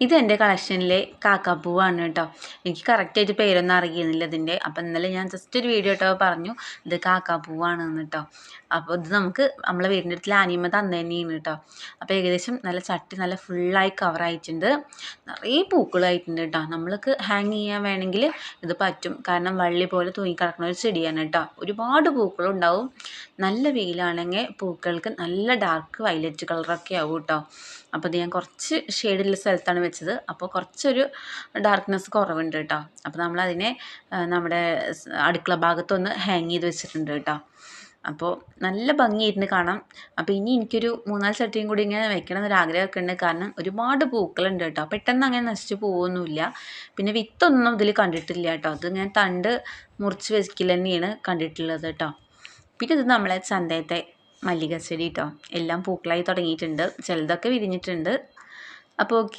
ഇത് എന്റെ കളക്ഷനിലെ കാക്കാപ്പൂവാണ് കേട്ടോ. എനിക്ക് കറക്റ്റായിട്ട് പേരൊന്നും അറിയുന്നില്ല ഇതിന്റെ. അപ്പം ഇന്നലെ ഞാൻ ജസ്റ്റ് ഒരു വീഡിയോ ഇട്ടോ പറഞ്ഞു. ഇത് കാക്കാപ്പൂവാണ് കേട്ടോ. അപ്പോൾ ഇത് നമുക്ക് നമ്മളെ വീടിന്റെ അടുത്ത് ആനിയമ്മ തന്നെ തന്നെയാണ് കേട്ടോ. അപ്പോൾ ഏകദേശം നല്ല ചട്ടി നല്ല ഫുള്ളായി കവറായിട്ടുണ്ട് നിറയെ പൂക്കളായിട്ടുണ്ട് കേട്ടോ. നമ്മൾക്ക് ഹാങ് ചെയ്യാൻ വേണമെങ്കിൽ ഇത് പറ്റും. കാരണം വള്ളി പോലെ തൂങ്ങിക്കിടക്കുന്ന ഒരു ചെടിയാണ് കേട്ടോ. ഒരുപാട് പൂക്കളുണ്ടാവും. നല്ല വെയിലാണെങ്കിൽ പൂക്കൾക്ക് നല്ല ഡാർക്ക് വയലറ്റ് കളറൊക്കെ ആവും കേട്ടോ അപ്പോൾ ഇത് ഞാൻ കുറച്ച് ഷെയ്ഡുള്ള സ്ഥലത്താണ് വെച്ചത്. അപ്പോൾ കുറച്ചൊരു ഡാർക്ക്നെസ് കുറവുണ്ട് കേട്ടോ അപ്പോൾ നമ്മളതിനെ നമ്മുടെ അടുക്കള ഭാഗത്തൊന്ന് ഹാങ് ചെയ്ത് വെച്ചിട്ടുണ്ട് കേട്ടോ അപ്പോൾ നല്ല ഭംഗിയായിട്ടുണ്ട് കാണാം അപ്പോൾ ഇനി എനിക്കൊരു മൂന്നാൽ ചട്ടിയും കൂടി ഇങ്ങനെ വെക്കണം എന്നൊരു ആഗ്രഹമൊക്കെ ഉണ്ട്. കാരണം ഒരുപാട് പൂക്കളുണ്ട് കേട്ടോ പെട്ടെന്ന് അങ്ങനെ നശിച്ചു പോകുമൊന്നുമില്ല പിന്നെ വിത്തൊന്നും ഇതിൽ കണ്ടിട്ടില്ല കേട്ടോ അത് ഞാൻ തണ്ട് മുറിച്ച് വെക്കൽ തന്നെയാണ് കണ്ടിട്ടുള്ളത് കേട്ടോ പിന്നെ ഇത് നമ്മളെ ചന്തയത്തെ മല്ലിക ചെടി കേട്ടോ എല്ലാം പൂക്കളായി തുടങ്ങിയിട്ടുണ്ട്. ചിലതൊക്കെ വിരിഞ്ഞിട്ടുണ്ട്. അപ്പോൾ ഓക്കെ.